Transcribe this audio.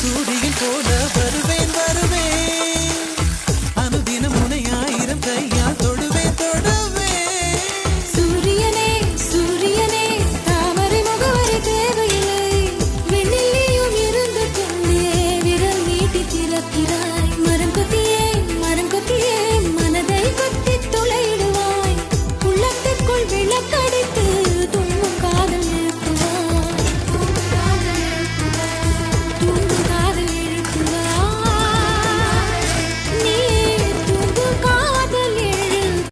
சூரியன் போல வருவேன் வருவேன். அனுதினம் உனை ஆயிரம் கையால் தொடுவேன் தொடுவேன் சூரியனே சூரியனே தாமரை முகவரி தேவையில்லை. வெண்ணிலேயும் இருந்து கொண்டே விரல் நீட்டி திறக்கிறாய். மரம் கொத்தியே மரம் கொத்தியே மனதை கொத்தி துளையிடுவாய் உள்ளத்திற்குள் விளக்கடித்து